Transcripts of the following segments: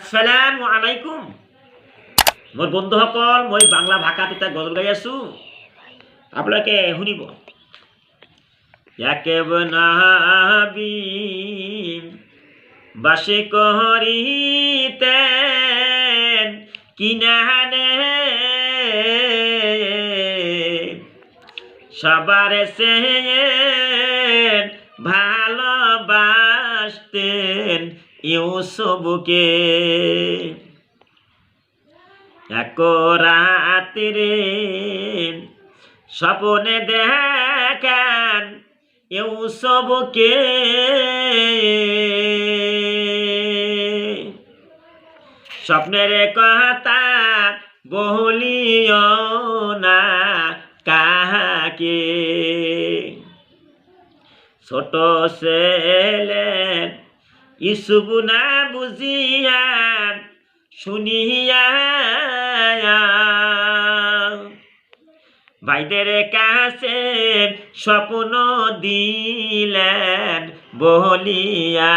আসসালামু আলাইকুম। মোৰ বন্ধুসকল, মই বাংলা ভাষাত এটা গজল গাই আছো। আপোনালোকে শুনিব। ইয়াকে বনাবি বাসে কহরিতে কিনানে সবার সে ভালোবাসতেন। ইউসুফকে এক রাত্রে স্বপনে দেখেন ইউসুফকে স্বপ্নের কথা বলিও না কাহাকে। ছোট ছেলে ইসুব না বুঝিয়া শুনিয়া। ভাইদের কাছে স্বপ্ন দিলেন বলিয়া।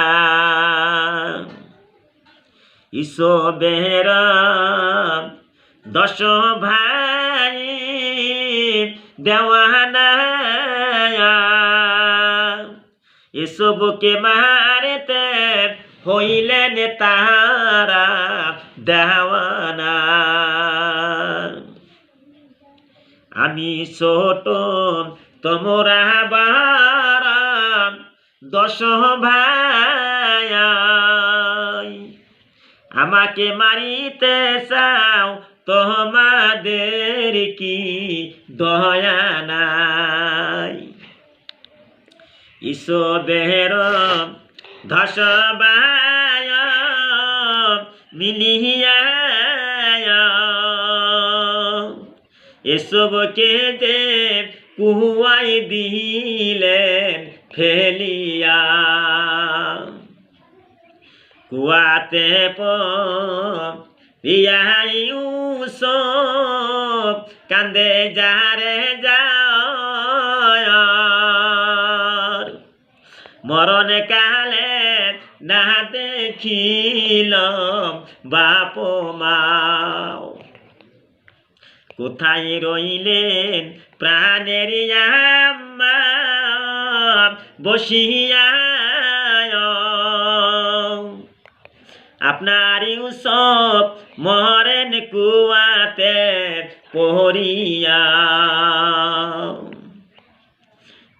ইসবের দশ ভাই দেওয়ানা এসবকে মারতে হইলেন তারা দেওয়ানা। আমি ছোট, তোমরা বারা, দশ ভাই। আমাকে মারিতে চাও, তোমাদের কি দয়া নাই? ঈশ্বরের ধসবায় মিলিয়া এসবকে যে কুয়াই দিলেন ফেলিয়া। কুয়াতে পিয়াইউসব কান্দে যারে যাও মরণ কালে না দেখিল বাপ মাও কোথায় রইলেন প্রাণের বসিয়া আপনার ইউসব মরেন কুয়াতে পড়িয়া।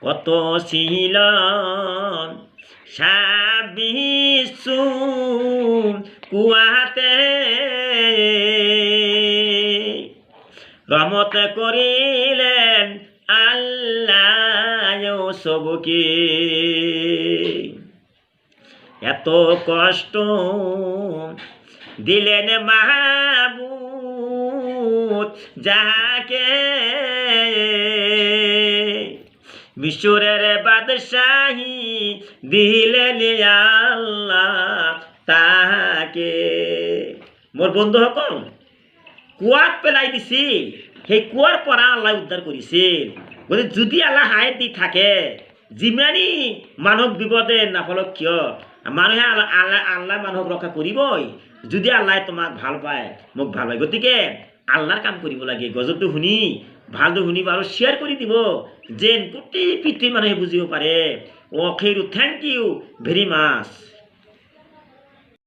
কত ছিল সাবিসু কুয়াতে। রমত করিলেন আল্লাহ সবকে। এত কষ্ট দিলেন মাহবুদ যাকে মিশরের বাদশাহী দিলেন আল্লাহ তাহাকে। মোর বন্ধু সকল, কুয়াত পেলাই দিছি, সেই কুয়ার পৰা আল্লাহ উদ্ধাৰ কৰিছিল গতিকে যদি আল্লাহ হাই দি থাকে, যিমানেই মানুহক বিপদে নাফলক কিয়, মানুহে আল্লাহ আল্লাহ মানুহক ৰক্ষা কৰিবই। যদি আল্লাহ তোমাক ভালো পায়, মোক ভালো পায়। গতিকে আল্লাহৰ কাম কৰিব লাগে। গজলটো শুনি ভালটো শুনিব আৰু শ্বেয়াৰ কৰি দিব, যেন গোটেই পৃথিৱীৰ মানুহে বুজিব পাৰে। অ' খেৰু থেংক ইউ ভেৰি মাছ